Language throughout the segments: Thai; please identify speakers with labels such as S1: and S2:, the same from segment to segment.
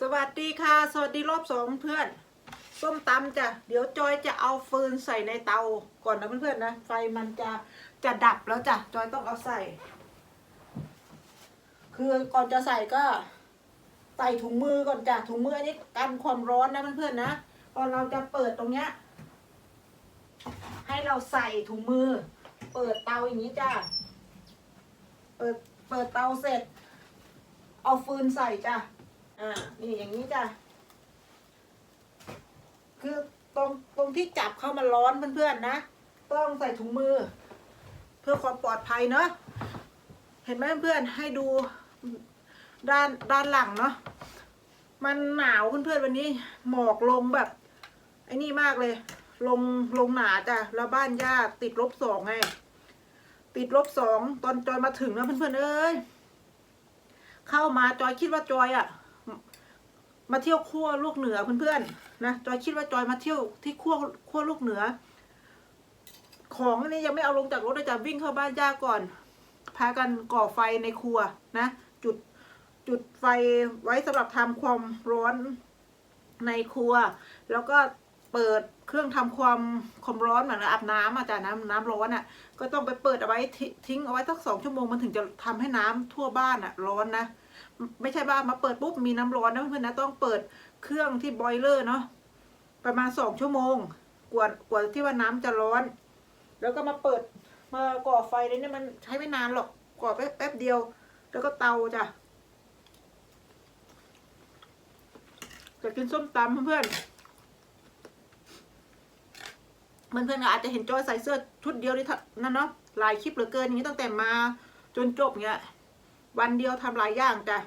S1: สวัสดีค่ะ สวัสดีรอบสองเพื่อนส้มตำจ้ะเดี๋ยวจอยจะเอาฟืนใส่ในเตาก่อนนะเพื่อนๆนะไฟมันจะจะดับแล้วจ้ะจอยต้องเอาใส่ คือก่อนจะใส่ก็ใส่ถุงมือก่อนจ้ะถุงมืออันนี้กันความร้อนนะเพื่อนๆนะพอเราจะเปิดตรงเนี้ย ให้เราใส่ถุงมือ เปิดเตาอย่างนี้จ้ะเปิดเปิดเตาเสร็จ เอาฟืนใส่จ้ะ อ่า นี่อย่างนี้จ้ะ คือตรงตรงที่จับเข้ามาร้อนเพื่อนๆนะ ต้องใส่ถุงมือ เพื่อความปลอดภัยเนาะ เห็นไหมเพื่อนๆให้ดูด้านด้านหลังเนาะ มันหนาวเพื่อนๆวันนี้หมอกลงแบบไอ้นี่มากเลย ลงลงหนาจ้ะ แล้วบ้านญาติติดลบสองไง ติดลบสองตอนจอยมาถึงนะเพื่อนๆเอ้ยเข้ามาจอยคิดว่าจอยอะ มาเที่ยวขั้วลูกเหนือเพื่อนๆนะจอยคิดว่าจอยมาเที่ยวที่ขั้วขั้วลูกเหนือ ของนี่ยังไม่เอาลงจากรถเลยจะวิ่งเข้าบ้านย่าก่อน พากันก่อไฟในครัวนะ จุดจุดไฟไว้สำหรับทำความร้อนในครัว แล้วก็เปิดเครื่องทำความความร้อนเหมือนอาบน้ำอาจารย์น้ำน้ำร้อนอะ ก็ต้องไปเปิดเอาไว้ทิทิ้งเอาไว้สักสองชั่วโมงมันถึงจะทำให้น้ำทั่วบ้านอะ ร้อนนะ ไม่ใช่ว่ามาเปิดปุ๊บมีน้ำร้อนนะเพื่อนนะต้องเปิดเครื่องที่บอยเลอร์เนาะประมาณสองชั่วโมงกว่ากว่าที่ว่าน้ำจะร้อน แล้วก็มาเปิดมาก่อไฟเลยเนี่ยมันใช้ไม่นานหรอกก่อแป๊บแป๊บเดียว แล้วก็เตาจ้ะจะกินส้มตำเพื่อนเพื่อนๆอาจจะเห็นจอยใส่เสื้อชุดเดียวนี่นั่นเนาะหลายคลิปเหลือเกินอย่างนี้ตั้งแต่มาจนจบเงี้ย วันเดียวทำหลายอย่างจ้ะ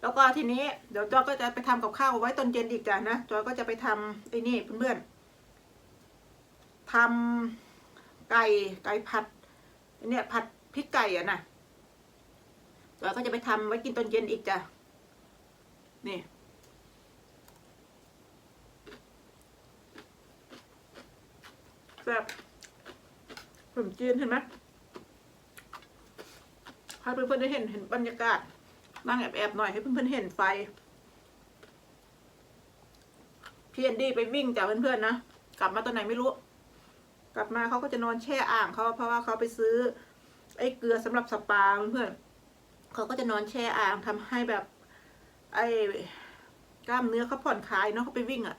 S1: แล้วก็ทีนี้เดี๋ยวจอยก็จะไปทำกับข้าวไว้ตอนเย็นอีกจ้ะนะจอยก็จะไปทำไอ้นี่เพื่อนๆทำไก่ไก่ผัดเนี่ยผัดพริกไก่อะนะจอยก็จะไปทำไว้กินตอนเย็นอีกจ้ะนี่แบบขนมจีนเห็นไหม ให้เพื่อนๆได้เห็นเห็นบรรยากาศนั่งแอบๆหน่อยให้เพื่อนๆเห็นไฟพี่แอนดี้ไปวิ่งจากเพื่อนๆนะกลับมาตอนไหนไม่รู้ กลับมาเขาก็จะนอนแช่อ่างเขาเพราะว่าเขาไปซื้อ ไอ้เกลือสำหรับสปาเพื่อนๆเขาก็จะนอนแช่อ่างทำให้แบบ ไอ้กล้ามเนื้อเขาผ่อนคลายเนาะเขาไปวิ่งอะ่ะ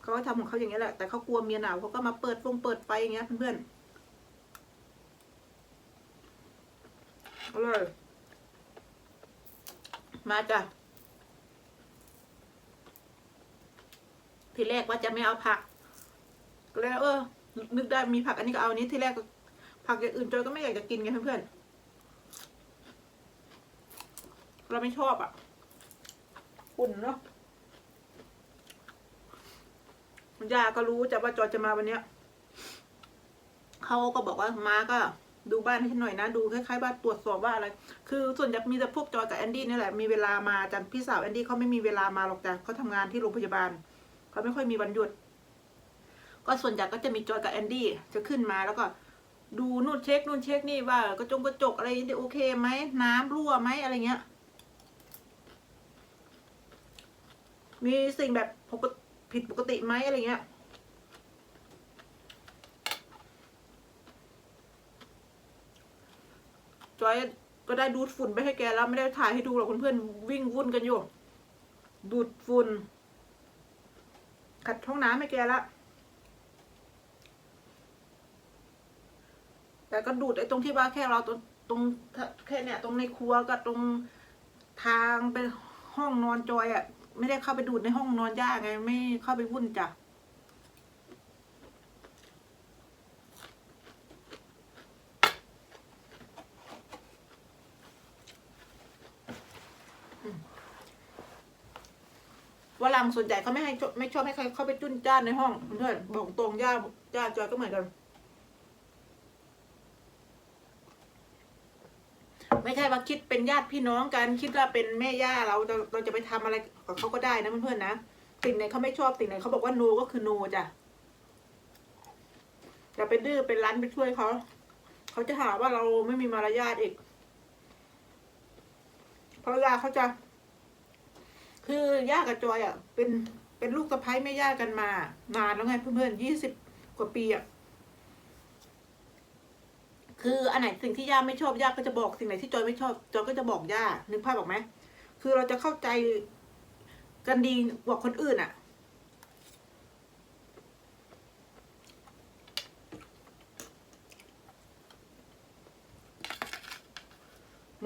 S1: เขาก็ทำของเขาอย่างนี้แหละแต่เขากลัวเมียหนาวเขาก็มาเปิดฟงเปิดไฟอย่างเงี้ยเพื่อนๆ อร่อย มาจ้ะ ทีแรกว่าจะไม่เอาผัก ก็เลยเออ นึกได้มีผักอันนี้ก็เอาอันนี้ทีแรกผักอย่างอื่นจอยก็ไม่อยากจะกินไงเพื่อนๆ เราไม่ชอบอะ อุ่นเนาะยาก็รู้จะว่าจอยจะมาวันเนี้ยเขาก็บอกว่ามาก็ ดูบ้านให้ฉันหน่อยนะ ดูคล้ายๆบ้านตรวจสอบว่าอะไร คือส่วนใหญ่มีแต่พวกจอยกับแอนดี้นี่แหละ มีเวลามาจันพี่สาวแอนดี้เขาไม่มีเวลามาหรอกจ้ะเขาทำงานที่โรงพยาบาล เขาไม่ค่อยมีวันหยุด ก็ส่วนใหญ่ก็จะมีจอยกับแอนดี้จะขึ้นมาแล้วก็ดูนู่นเช็คนู่นเช็คนี่ว่ากระจงกระจกอะไรโอเคไหมน้ำรั่วไหมอะไรเงี้ย มีสิ่งแบบปกติผิดปกติไหมอะไรเงี้ย จอยก็ได้ดูดฝุ่นไปให้แกแล้วไม่ได้ถ่ายให้ดูหรอกเพื่อนๆวิ่งวุ่นกันอยู่ดูดฝุ่นขัดห้องน้ำให้แกละแต่ก็ดูดไอ้ตรงที่ว่าแค่เราตรงตรงแค่เนี่ยตรงในครัวกับตรงทางไปห้องนอนจอยอะ่ะ ไม่ได้เข้าไปดูดในห้องนอนย่าไง ไม่เข้าไปวุ่นจ้ะ รั่งส่วนใหญ่เขาไม่ให้ไม่ชอบให้ใครเข้าไปจุนจ้านในห้องเพื่อนบอกตรงย่าย่าจอยก็เหมือนกัน ไม่ใช่ว่าคิดเป็นญาติพี่น้องกันคิดว่าเป็นแม่ย่าเราเราเราจะไปทำอะไรกับเขาก็ได้นะเพื่อนๆนะสิ่งไหนเขาไม่ชอบสิ่งไหนเขาบอกว่าโนก็คือโนจ้ะอย่าไปดื้อเป็นร้านไปช่วยเขาเขาจะหาว่าเราไม่มีมารยาทอีกเพราะเวลาเขาจะ คือย่ากับจอยอะเป็นเป็นลูกสะพ้ายแม่ย่ากันมา นานแล้วไงเพื่อนๆยี่สิบกว่าปีอะคืออันไหนสิ่งที่ย่าไม่ชอบย่าก็จะบอกสิ่งไหนที่จอยไม่ชอบจอยก็จะบอกย่านึกภาพออกไหมคือเราจะเข้าใจกันดีกว่าคนอื่นอะ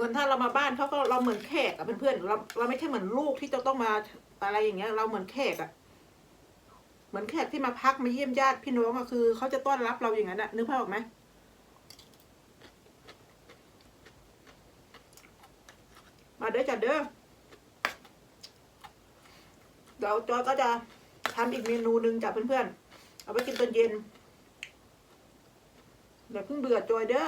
S1: เหมือนถ้าเรามาบ้านเขาก็เราเหมือนแขกอะเพื่อนๆเราเราไม่ใช่เหมือนลูกที่จะต้องมาอะไรอย่างเงี้ย เราเหมือนแขกอะเหมือนแขกที่มาพักมาเยี่ยมญาติพี่น้องอะคือเขาจะต้อนรับเราอย่างนั้นอะนึกภาพออกไหมมาเด้อจัดเด้อเดี๋ยวจอยก็จะทำอีกเมนูหนึ่งจ้ะเพื่อนๆ เอาไปกินตอนเย็นเดี๋ยวเพิ่งเบื่อจอยเด้อ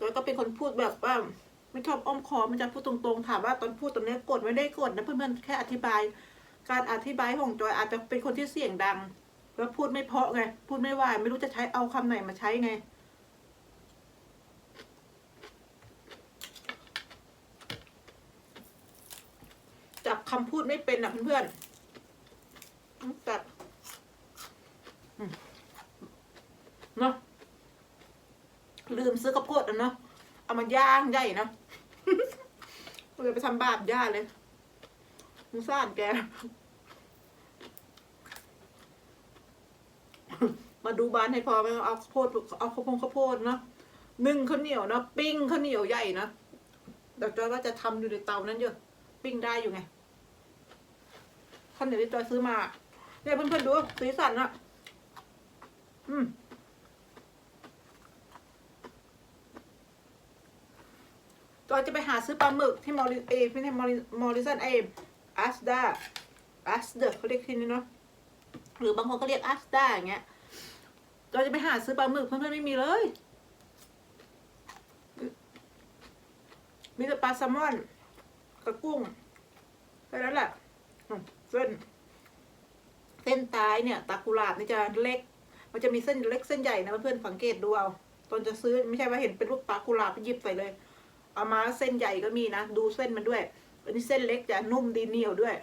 S1: แล้วก็เป็นคนพูดแบบว่าไม่ชอบอ้อมคอมันจะพูดตรงๆ ถามว่าตอนพูดตอนนี้กดไม่ได้กดนะเพื่อนๆแค่อธิบาย การอธิบายของจอยอาจจะเป็นคนที่เสียงดัง แล้วพูดไม่เพาะไง พูดไม่ไหวไม่รู้จะใช้เอาคำไหนมาใช้ไง จับคำพูดไม่เป็นอะเพื่อนๆจับเนาะ ลืมซื้อกระโพดแล้วเนาะเอามาย่างใหญ่เนาะเลยไปทำบาปย่าเลยสงสารแก มาดูบ้านให้พอไหมเอาข้าวโพดเอาข้าวโพดข้าวโพดเนาะนึ่งข้าวเหนียวเนาะปิ้งข้าวเหนียวใหญ่นะเดี๋ยวจอยว่าจะทำอยู่ในเตานั้นเยอะปิ้งได้อยู่ไงข้าวเหนียวที่จอยซื้อมาเนี่ยเพื่อนๆดูสีสันอะอืม จอยจะไปหาซื้อปลาหมึกที่มอริเอไม่ใช่มอริมอริสันเออัสดาอัสเดอร์เขาเรียกที่นี่เนาะหรือบางคนก็เรียกอัสดาอย่างเงี้ยจอยจะไปหาซื้อปลาหมึกเพื่อนๆไม่มีเลย มีแต่ปลาแซลมอนกับกุ้งแค่นั้นแหละอืมเส้นเส้นตายเนี่ยตากุหลาบนี่จะเล็ก มันจะมีเส้นเล็กเส้นใหญ่นะเพื่อนๆสังเกตดูเอาตอนจะซื้อไม่ใช่ว่าเห็นเป็นรูปปลากุหลาบไปหยิบใส่เลย เอามาเส้นใหญ่ก็มีนะ ดูเส้นมันด้วย อันนี้เส้นเล็กจะนุ่มดีเหนียวด้วย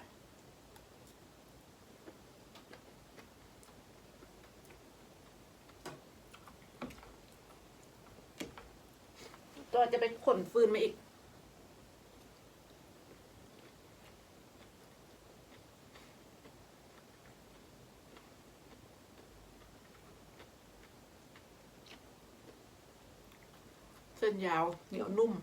S1: ก็จะไปขนฟืนมาอีกเส้นยาวเหนียวนุ่ม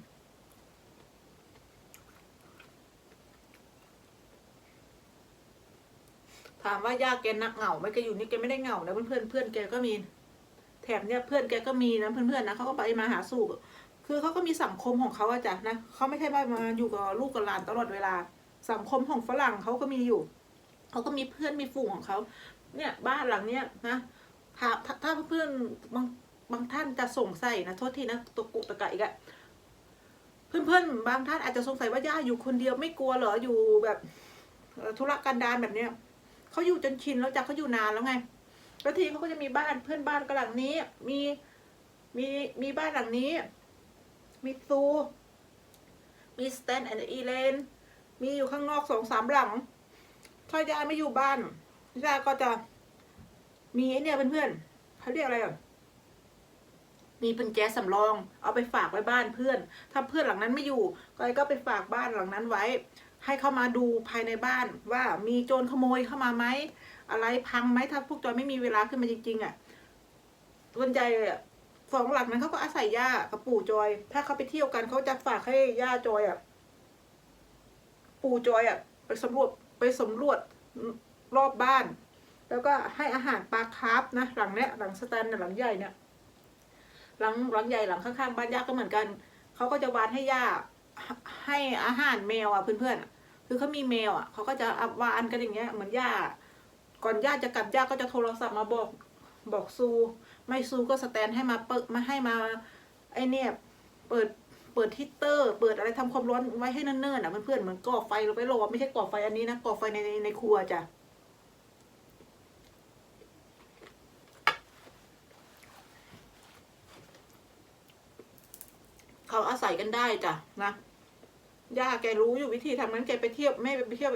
S1: ถามว่าย่าแกนักเหงาไหมแกอยู่นี่แกไม่ได้เหงานะเพื่อนเพื่อนเพื่อนแกก็มี แถมเนี่ยเพื่อนแกก็มีนะเพื่อนๆนะเขาก็ไปมาหาสู่คือเขาก็มีสังคมของเขาอะจ้ะนะเขาไม่ใช่ว่ามาอยู่กับลูกกับหลานตลอดเวลา สังคมของฝรั่งเขาก็มีอยู่เขาก็มีเพื่อนมีฝูงของเขาเนี่ยบ้านหลังเนี้ยนะถ้าถ้าเพื่อนบางบางท่านจะสงสัยนะโทษทีนะตะกุกตะกะอีกอะเพื่อนๆบางท่านอาจจะสงสัยว่าย่าอยู่คนเดียวไม่กลัวเหรออยู่แบบธุรกันดารแบบเนี้ย เขาอยู่จนชินแล้วจ้ะเขาอยู่นานแล้วไงแล้วทีเขาก็จะมีบ้านเพื่อนบ้านก็หลังนี้ มีมีมีบ้านหลังนี้ มีซูมีสแตนแอนด์อีเลนมีอยู่ข้างนอกสองสามหลัง ถ้ายายไม่อยู่บ้านยายก็จะมีเนี่ยเพื่อนๆเขาเรียกอะไรอะมีกุญแจสสำรอง เอาไปฝากไว้บ้านเพื่อน ถ้าเพื่อนหลังนั้นไม่อยู่ก็ก็ไปฝากบ้านหลังนั้นไว้ ให้เข้ามาดูภายในบ้านว่ามีโจรขโมยเข้ามาไหมอะไรพังไหมถ้าพวกจอยไม่มีเวลาขึ้นมาจริงๆอะส่วนใหญ่ะสองหลักนั้นเขาก็อาศัยย่ากับปู่จอย ถ้าเขาไปเที่ยวกันเขาจะฝากให้ย่าจอยอะปู่จอยอะไปสำรวจไปสำรวจรอบบ้าน แล้วก็ให้อาหารปลาคาร์ฟนะหลังเนี้ยหลังสแตนหลังใหญ่เนี่ยหลังหลังใหญ่หลังข้างๆบ้านย่าก็เหมือนกันเขาก็จะวานให้ย่าให้อาหารแมวอะเพื่อนๆ คือเขามีแมวอะเขาก็จะวานกันอย่างเงี้ยเหมือนย่า ก่อนย่าจะกลับย่าก็จะโทรศัพท์มาบอกบอกซู ไม่ซูก็สแตนให้มาเปิดมาให้มาไอเนี่ยเปิดเปิดฮีตเตอร์ เปิดอะไรทำความร้อนไว้ให้เนิ่นๆอะเพื่อนๆเหมือนก่อไฟเราไปรอไม่ใช่ก่อไฟอันนี้นะก่อไฟในในในครัวจ้ะเขาอาศัยกันได้จ้ะนะ ย่าแกรู้อยู่วิธีทำนั้นแกไปเที่ยวไม่ไปเที่ยว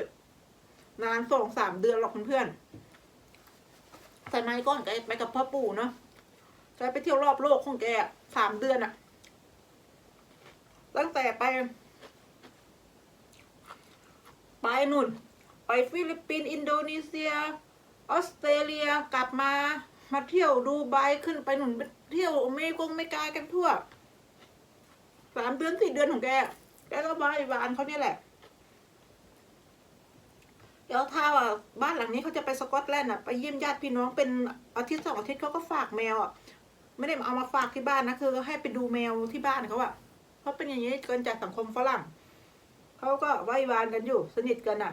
S1: นานสองสามเดือนหรอกเพื่อนๆแต่ไม่ก่อนแกไปกับพ่อปู่เนาะแกไปเที่ยวรอบโลกของแกสามเดือนอะตั้งแต่ไป ไปนู่น ไปฟิลิปปินส์อินโดนีเซีย ออสเตรเลียกลับมามาเที่ยวดูไบขึ้นไปหนุนไปเที่ยวอเมริกงอเมริกากันทั่วสามเดือนสี่เดือนของแก แกก็บ้ายบานเขาเนี่ยแหละ เดี๋ยวถ้าว่าบ้านหลังนี้เขาจะไปสกอตแลนด์อะไปเยี่ยมญาติพี่น้องเป็นอาทิตย์สองอาทิตย์เขาก็ฝากแมวอะไม่ได้เอามาฝากที่บ้านนะคือให้ไปดูแมวที่บ้านเขาอะเพราะเป็นอย่างนี้เกินจากสังคมฝรั่งเขาก็ไหว้วานกันอยู่ สนิทกันอะ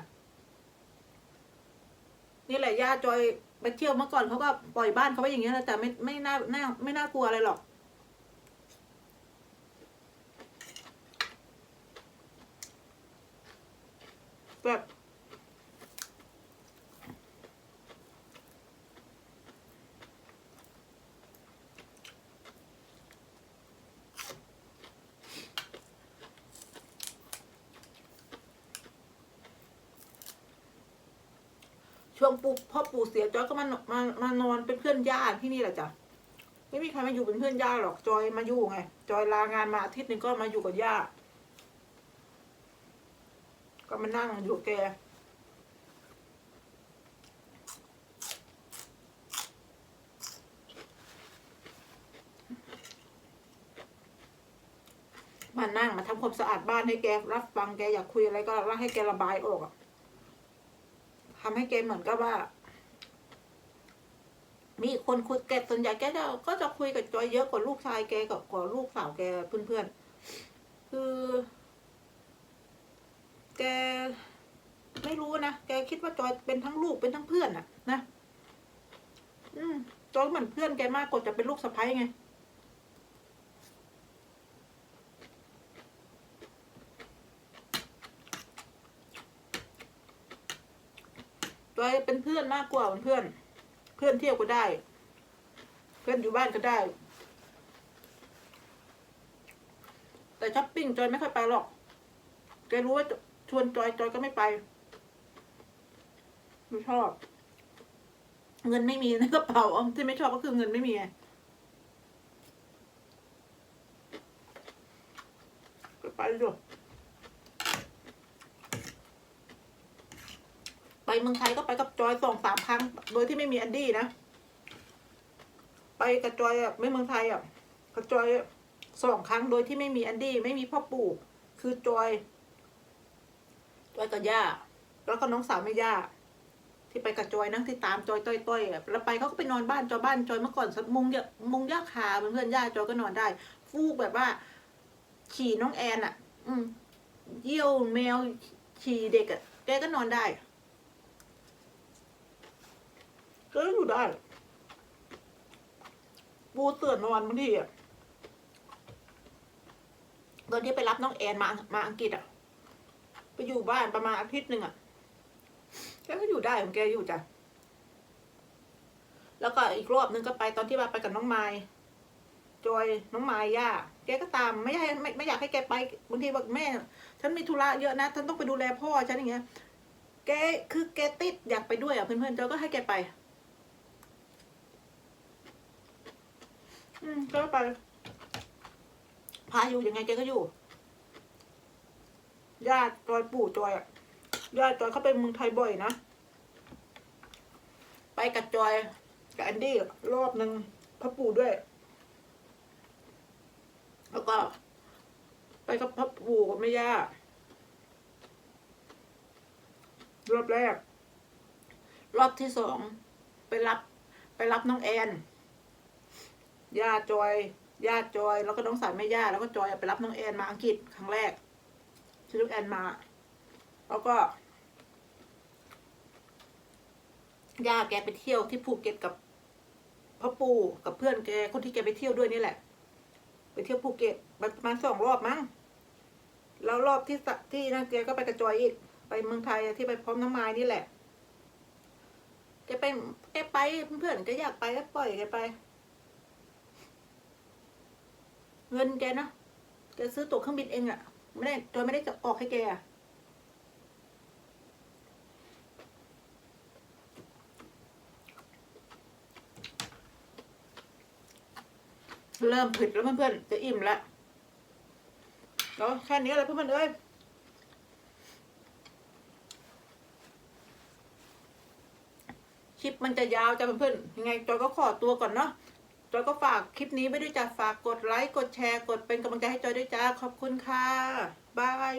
S1: นี่แหละย่าจอยไปเที่ยวเมื่อก่อนเขาก็ปล่อยบ้านเขาไว้อย่างเงี้ยแต่ไม่ไม่น่าน่าไม่น่ากลัวอะไรหรอก แบบช่วงปู่พ่อปู่เสียจอยก็มานมามานอนเป็นเพื่อนญาติที่นี่แหละจ้ะไม่มีใครมาอยู่เป็นเพื่อนญาติหรอกจอยมาอยู่ไง จอยลางานมาอาทิตย์หนึ่งก็มาอยู่กับญาติ ก็มานั่งอยู่แกมานั่งมาทำความสะอาดบ้านให้แกรับฟังแกอยากคุยอะไรก็ว่าให้แกระบายออกอะทำให้แกเหมือนกับว่า มีคนคุยแกส่วนใหญ่แกจะก็จะคุยกับจอยเยอะกว่าลูกชายแกกับกว่าลูกสาวแกเพื่อนๆคือ แกไม่รู้นะ แกคิดว่าจอยเป็นทั้งลูกเป็นทั้งเพื่อนอะนะ อืมจอยเหมือนเพื่อนแกมากกว่าจะเป็นลูกสะใภ้ไง จอยเป็นเพื่อนมากกว่าเพื่อน เพื่อนเที่ยวก็ได้ เพื่อนอยู่บ้านก็ได้ แต่ช้อปปิ้งจอยไม่ค่อยไปหรอก แกรู้ว่า ชวนจอยจอยก็ไม่ไปไม่ชอบ เงินไม่มีในกระเป๋าที่ไม่ชอบก็คือเงินไม่มีไงก็ไปดูไปเมืองไทยก็ไปกับจอยสองสามครั้ง โดยที่ไม่มีแอนดี้นะ ไปกับจอยอะไม่เมืองไทยอะกับจอยสองครั้งโดยที่ไม่มีแอนดี้ไม่มีพ่อปู่ คือจอย จอยกับย่า แล้วก็น้องสาวแม่ย่าที่ไปกับจอยนะที่ตามจอยต้อยๆอะแล้วไปเขาก็ไปนอนบ้านจอยบ้านจอยเมื่อก่อนมุงยามุงย่าคาเพื่อนย่าจอยก็นอนได้ ฟูกแบบว่าขี่น้องแอนอะ อืมเยี่ยวแมวขี่เด็กอะแกก็นอนได้ก็อยู่ได้ปูเตือนนอนบางทีอะตอนที่ไปรับน้องแอนมามาอังกฤษอะ ไปอยู่บ้านประมาณอาทิตย์หนึ่งอะแกก็อยู่ได้ของแกอยู่จ้ะ แล้วก็อีกรอบนึงก็ไปตอนที่ว่าไปกับน้องไม้จอยน้องไม้ย่าแกก็ตามไม่ให้ไม่ไม่อยากให้แกไปบางทีบอกแม่ ฉันมีธุระเยอะนะฉันต้องไปดูแลพ่อฉันอย่างเงี้ย แกคือแกติดอยากไปด้วยอะเพื่อนๆจอยก็ให้แกไป อืมก็ไปพาอยู่ยังไงแกก็อยู่ ญาติจอยปู่จอยอะญาติจอยเขาไปเมืองไทยบ่อยนะ ไปกับจอยกับแอนดี้รอบหนึ่งพ่อปู่ด้วย แล้วก็ ไปกับพ่อปู่กับแม่ย่ารอบแรก รอบที่สองไปรับ ไปรับน้องแอนย่าจอยย่าจอย แล้วก็น้องสาวแม่ย่าแล้วก็จอยไปรับน้องแอนมาอังกฤษครั้งแรก ชื่อลูกแอนมา แล้วก็ย่าแกไปเที่ยวที่ภูเก็ตกับพ่อปู่กับเพื่อนแกคนที่แกไปเที่ยวด้วยนี่แหละ ไปเที่ยวภูเก็ตประมาณสองรอบมั้งแล้วรอบที่ที่นั่นแกก็ไปกระจอยอีก ไปเมืองไทยที่ไปพร้อมน้ำไม้นี่แหละแกไปแกไปเพื่อนๆแกอยากไปก็ปล่อยแกไป เงินแกนะแกซื้อตั๋วเครื่องบินเองอะ ไม่ได้จอยไม่ได้จะออกให้แกอะเริ่มผิดแล้วเพื่อนๆจะอิ่มแล้วแล้วแค่นี้แหละเพื่อนๆเอ้ยคลิปมันจะยาวจ้ะเพื่อนๆยังไงจอยก็ขอตัวก่อนเนาะ จอยก็ฝากคลิปนี้ไว้ด้วยจ้ะฝากกดไลค์กดแชร์ กดเป็นกำลังใจให้จอยด้วยจ้าขอบคุณค่ะบาย